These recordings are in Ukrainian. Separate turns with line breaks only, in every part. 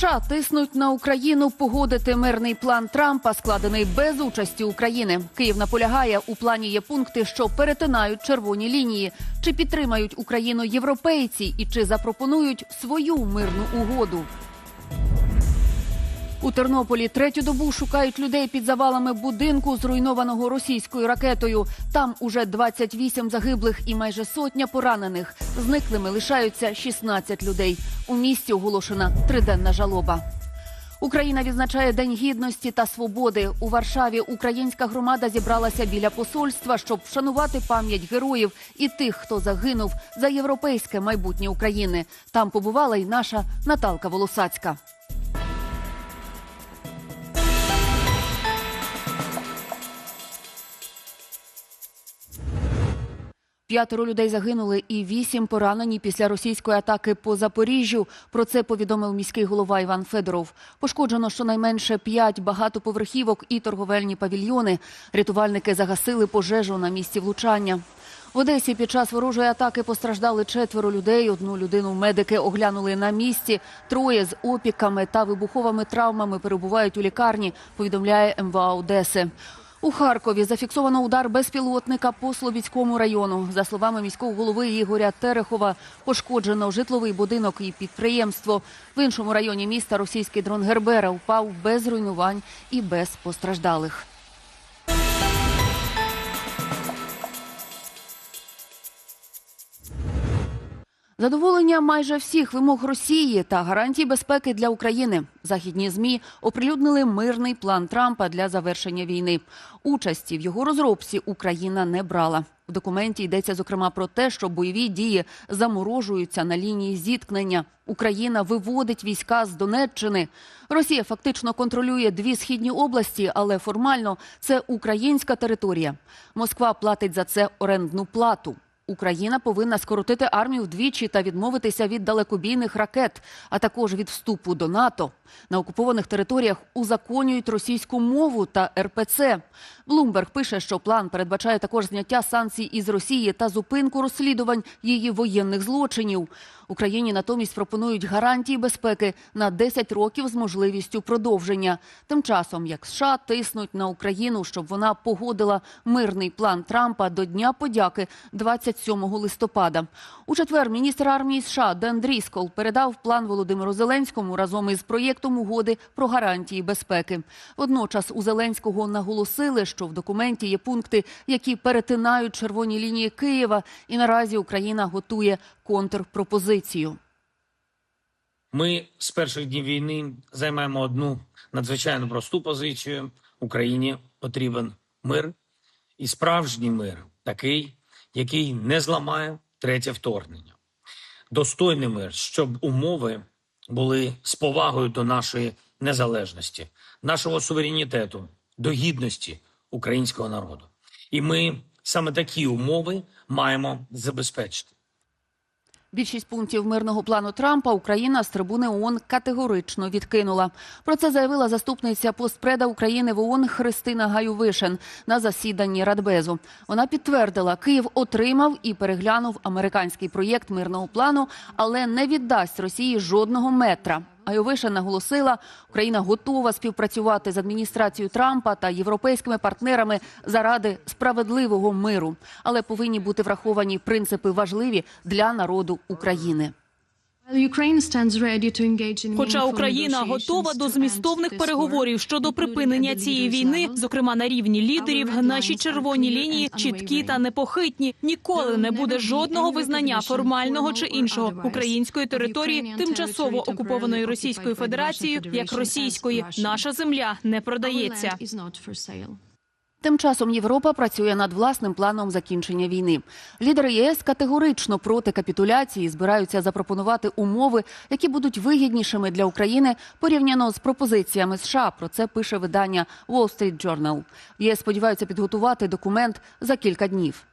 США тиснуть на Україну погодити мирний план Трампа, складений без участі України. Київ наполягає, у плані є пункти, що перетинають червоні лінії. Чи підтримають Україну європейці і чи запропонують свою мирну угоду? У Тернополі третю добу шукають людей під завалами будинку, зруйнованого російською ракетою. Там уже 28 загиблих і майже сотня поранених. Зниклими лишаються 16 людей. У місті оголошена триденна жалоба. Україна відзначає День гідності та свободи. У Варшаві українська громада зібралася біля посольства, щоб вшанувати пам'ять героїв і тих, хто загинув за європейське майбутнє України. Там побувала й наша Наталка Волосацька. П'ятеро людей загинули і вісім поранені після російської атаки по Запоріжжю. Про це повідомив міський голова Іван Федоров. Пошкоджено щонайменше п'ять багатоповерхівок і торговельні павільйони. Рятувальники загасили пожежу на місці влучання. В Одесі під час ворожої атаки постраждали четверо людей. Одну людину медики оглянули на місці. Троє з опіками та вибуховими травмами перебувають у лікарні. Повідомляє МВА Одеси. У Харкові зафіксовано удар безпілотника по Слобідському району. За словами міського голови Ігоря Терехова, пошкоджено житловий будинок і підприємство. В іншому районі міста російський дрон Гербера впав без руйнувань і без постраждалих. Задоволення майже всіх вимог Росії та гарантій безпеки для України. Західні змі оприлюднили мирний план Трампа для завершення війни. Участі в його розробці Україна не брала. В документі йдеться зокрема про те, що бойові дії заморожуються на лінії зіткнення. Україна виводить війська з Донеччини. Росія фактично контролює дві східні області, але формально це українська територія. Москва платить за це орендну плату. Україна повинна скоротити армію вдвічі та відмовитися від далекобійних ракет, а також від вступу до НАТО. На окупованих територіях узаконюють російську мову та РПЦ. Блумберг пише, що план передбачає також зняття санкцій із Росії та зупинку розслідувань її воєнних злочинів. Україні натомість пропонують гарантії безпеки на 10 років з можливістю продовження. Тим часом, як США тиснуть на Україну, щоб вона погодила мирний план Трампа до Дня подяки 27 листопада. У четвер міністр армії США Ден Дріскол передав план Володимиру Зеленському разом із проєктом угоди про гарантії безпеки. Водночас у Зеленського наголосили, що в документі є пункти, які перетинають червоні лінії Києва, і наразі Україна готує контрпропозицію.
Ми з перших днів війни займаємо одну надзвичайно просту позицію. Україні потрібен мир і справжній мир, такий, який не зламає третє вторгнення. Достойний мир, щоб умови були з повагою до нашої незалежності, нашого суверенітету, до гідності українського народу. І ми саме такі умови маємо забезпечити.
Більшість пунктів мирного плану Трампа Україна з трибуни ООН категорично відкинула. Про це заявила заступниця постпреда України в ООН Христина Гаювишин на засіданні Радбезу. Вона підтвердила, Київ отримав і переглянув американський проєкт мирного плану, але не віддасть Росії жодного метра. Гайовиша наголосила, Україна готова співпрацювати з адміністрацією Трампа та європейськими партнерами заради справедливого миру, але повинні бути враховані принципи важливі для народу України.
Хоча Україна готова до змістовних переговорів щодо припинення цієї війни, зокрема на рівні лідерів, наші червоні лінії чіткі та непохитні. Ніколи не буде жодного визнання формального чи іншого української території, тимчасово окупованої Російською Федерацією, як російської. Наша земля не продається.
Тим часом Європа працює над власним планом закінчення війни. Лідери ЄС категорично проти капітуляції збираються запропонувати умови, які будуть вигіднішими для України порівняно з пропозиціями США. Про це пише видання Wall Street Journal. ЄС сподіваються підготувати документ за кілька днів.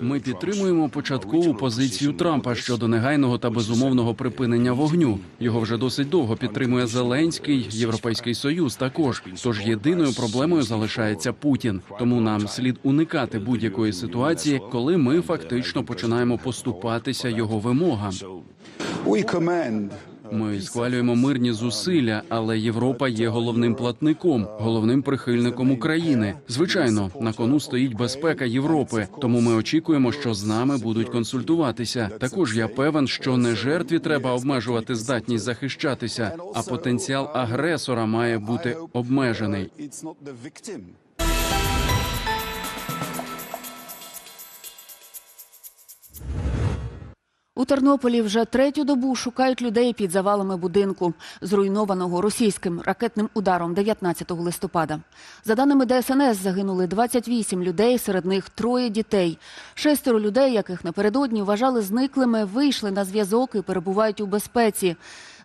Ми підтримуємо початкову позицію Трампа щодо негайного та безумовного припинення вогню. Його вже досить довго підтримує Зеленський, Європейський Союз. Також тож єдиною проблемою залишається Путін. Тому нам слід уникати будь-якої ситуації, коли ми фактично починаємо поступатися його вимогам. Ми схвалюємо мирні зусилля, але Європа є головним платником, головним прихильником України. Звичайно, на кону стоїть безпека Європи, тому ми очікуємо, що з нами будуть консультуватися. Також я певен, що не жертві треба обмежувати здатність захищатися, а потенціал агресора має бути обмежений.
У Тернополі вже третю добу шукають людей під завалами будинку, зруйнованого російським ракетним ударом 19 листопада. За даними ДСНС, загинули 28 людей, серед них троє дітей. Шестеро людей, яких напередодні вважали зниклими, вийшли на зв'язок і перебувають у безпеці.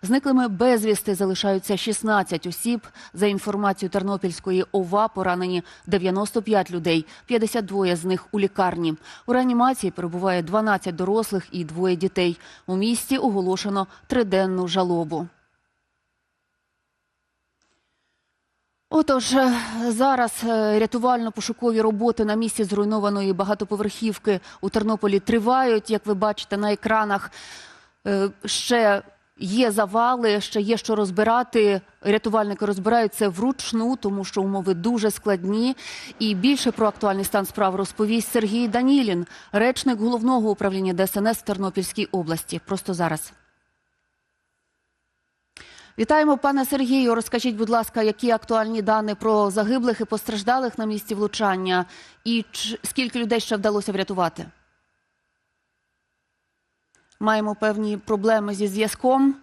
Зниклими безвісти залишаються 16 осіб. За інформацією Тернопільської ОВА поранені 95 людей, 52 з них у лікарні. У реанімації перебуває 12 дорослих і двоє дітей. У місті оголошено триденну жалобу. Отож, зараз е, рятувально-пошукові роботи на місці зруйнованої багатоповерхівки у Тернополі тривають. Як ви бачите на екранах, Е, ще є завали, ще є що розбирати. Рятувальники розбирають це вручну, тому що умови дуже складні. І більше про актуальний стан справ розповість Сергій Данілін, речник головного управління ДСНС в Тернопільській області. Просто зараз. Вітаємо, пане Сергію. Розкажіть, будь ласка, які актуальні дані про загиблих і постраждалих на місці влучання, і скільки людей ще вдалося врятувати? Маємо певні проблеми зі зв'язком.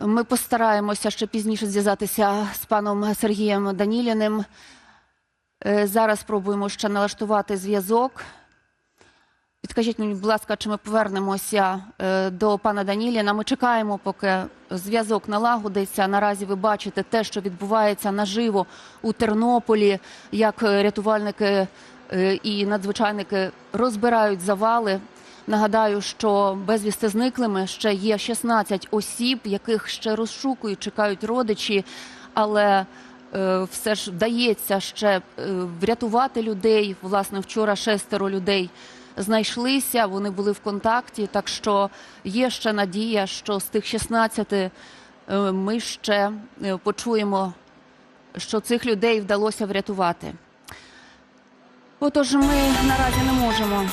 Ми постараємося ще пізніше зв'язатися з паном Сергієм Даніліним. Е, Зараз спробуємо ще налаштувати зв'язок. Підкажіть мені, будь ласка, чи ми повернемося е, до пана Даніліна? Ми чекаємо, поки зв'язок налагодиться. Наразі ви бачите те, що відбувається наживо у Тернополі, як е, рятувальники і надзвичайники розбирають завали. Нагадаю, що безвісти зниклими ще є 16 осіб, яких ще розшукують, чекають родичі, але е, все ж вдається ще е, врятувати людей. Власне, вчора шестеро людей знайшлися, вони були в контакті. Так що є ще надія, що з тих 16 е, ми ще е, почуємо, що цих людей вдалося врятувати. Отож, ми наразі не можемо.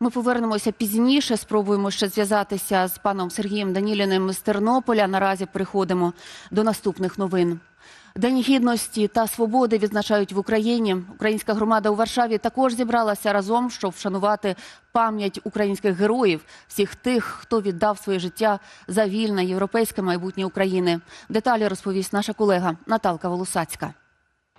Ми повернемося пізніше. Спробуємо ще зв'язатися з паном Сергієм Даніліним з Тернополя. Наразі переходимо до наступних новин. День гідності та свободи відзначають в Україні. Українська громада у Варшаві також зібралася разом, щоб вшанувати пам'ять українських героїв, всіх тих, хто віддав своє життя за вільне європейське майбутнє України. Деталі розповість наша колега Наталка Волосацька.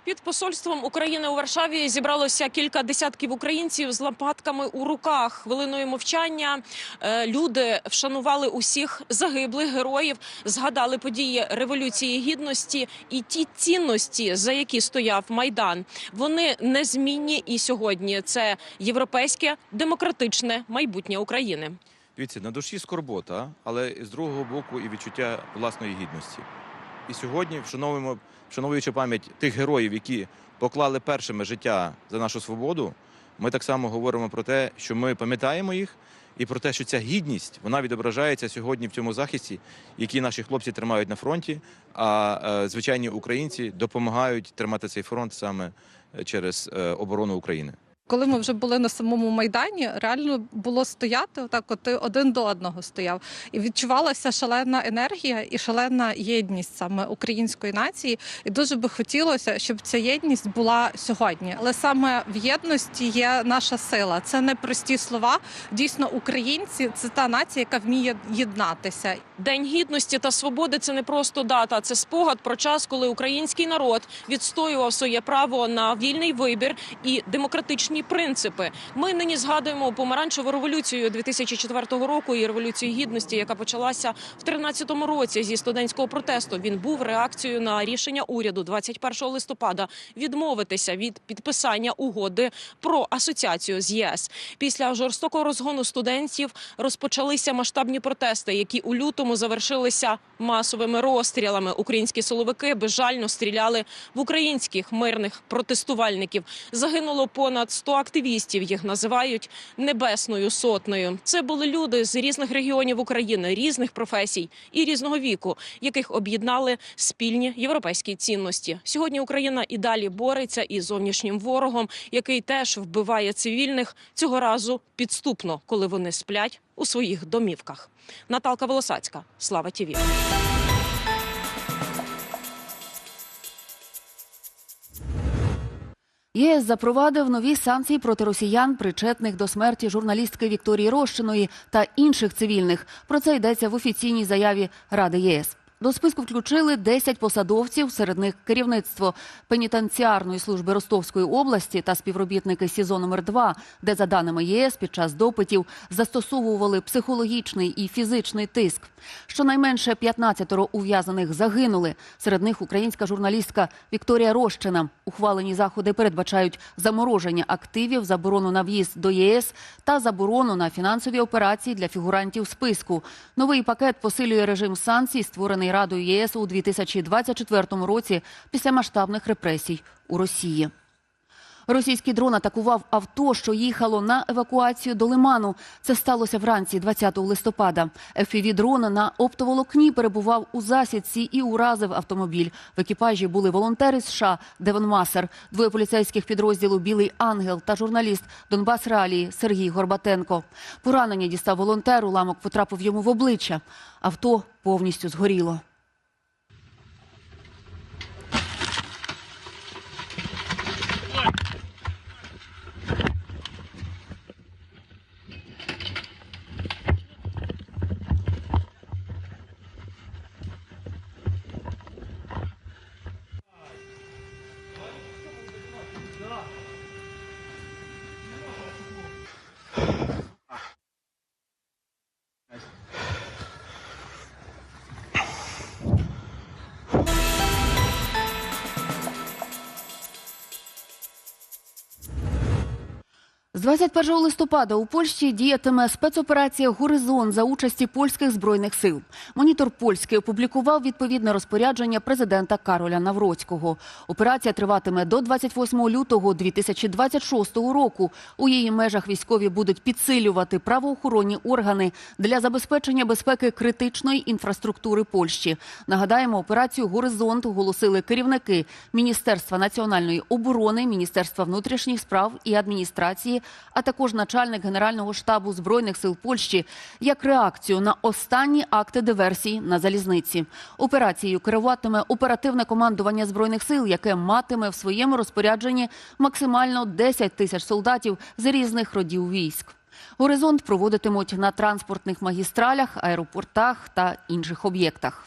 Під посольством України у Варшаві зібралося кілька десятків українців з лампадками у руках. Хвилиною мовчання е, люди вшанували усіх загиблих героїв, згадали події революції гідності і ті цінності, за які стояв майдан. Вони незмінні і сьогодні. Це європейське демократичне майбутнє України.
Дивіться, на душі скорбота, але з другого боку і відчуття власної гідності. І сьогодні вшановуємо, вшановуючи пам'ять тих героїв, які поклали першими життя за нашу свободу, ми так само говоримо про те, що ми пам'ятаємо їх, і про те, що ця гідність вона відображається сьогодні в цьому захисті, який наші хлопці тримають на фронті. А е, звичайні українці допомагають тримати цей фронт саме е, через е, оборону України.
Коли ми вже були на самому майдані, реально було стояти отак, от один до одного стояв, і відчувалася шалена енергія і шалена єдність саме української нації. І дуже би хотілося, щоб ця єдність була сьогодні. Але саме в єдності є наша сила. Це не прості слова. Дійсно, українці це та нація, яка вміє єднатися.
День гідності та свободи це не просто дата, це спогад про час, коли український народ відстоював своє право на вільний вибір і демократичні принципи. Ми нині згадуємо помаранчеву революцію 2004 року і революцію гідності, яка почалася в 13 році зі студентського протесту. Він був реакцією на рішення уряду 21 листопада відмовитися від підписання угоди про асоціацію з ЄС. Після жорстокого розгону студентів розпочалися масштабні протести, які у лютому завершилися масовими розстрілами. Українські силовики безжально стріляли в українських мирних протестувальників. Загинуло понад 100 активістів. Їх називають небесною сотнею. Це були люди з різних регіонів України, різних професій і різного віку, яких об'єднали спільні європейські цінності. Сьогодні Україна і далі бореться із зовнішнім ворогом, який теж вбиває цивільних цього разу підступно, коли вони сплять у своїх домівках. Наталка Волосацька, Слава Тіві.
ЄС запровадив нові санкції проти росіян, причетних до смерті журналістки Вікторії Рощиної та інших цивільних. Про це йдеться в офіційній заяві Ради ЄС. До списку включили 10 посадовців, серед них керівництво пенітенціарної служби Ростовської області та співробітники СІЗО номер 2 де за даними ЄС під час допитів застосовували психологічний і фізичний тиск. Щонайменше 15 ув'язаних загинули. Серед них українська журналістка Вікторія Рощина. Ухвалені заходи передбачають замороження активів, заборону на в'їзд до ЄС та заборону на фінансові операції для фігурантів списку. Новий пакет посилює режим санкцій, створений Радою ЄС у 2024 році після масштабних репресій у Росії. Російський дрон атакував авто, що їхало на евакуацію до Лиману. Це сталося вранці 20 листопада. fpv дрон на оптоволокні перебував у засідці і уразив автомобіль. В екіпажі були волонтери США Девон Масер, двоє поліцейських підрозділу Білий Ангел та журналіст Донбас Реалії Сергій Горбатенко. Поранення дістав волонтер, уламок потрапив йому в обличчя. Авто повністю згоріло. 21 листопада у Польщі діятиме спецоперація Горизонт за участі польських збройних сил. Монітор польський опублікував відповідне розпорядження президента Кароля Навроцького. Операція триватиме до 28 лютого 2026 року. У її межах військові будуть підсилювати правоохоронні органи для забезпечення безпеки критичної інфраструктури Польщі. Нагадаємо, операцію Горизонт оголосили керівники Міністерства національної оборони, Міністерства внутрішніх справ і адміністрації, а також начальник Генерального штабу збройних сил Польщі як реакцію на останні акти диверсії на залізниці. Операцією керуватиме оперативне командування збройних сил, яке матиме в своєму розпорядженні максимально 10 тисяч солдатів з різних родів військ. Горизонт проводитимуть на транспортних магістралях, аеропортах та інших об'єктах.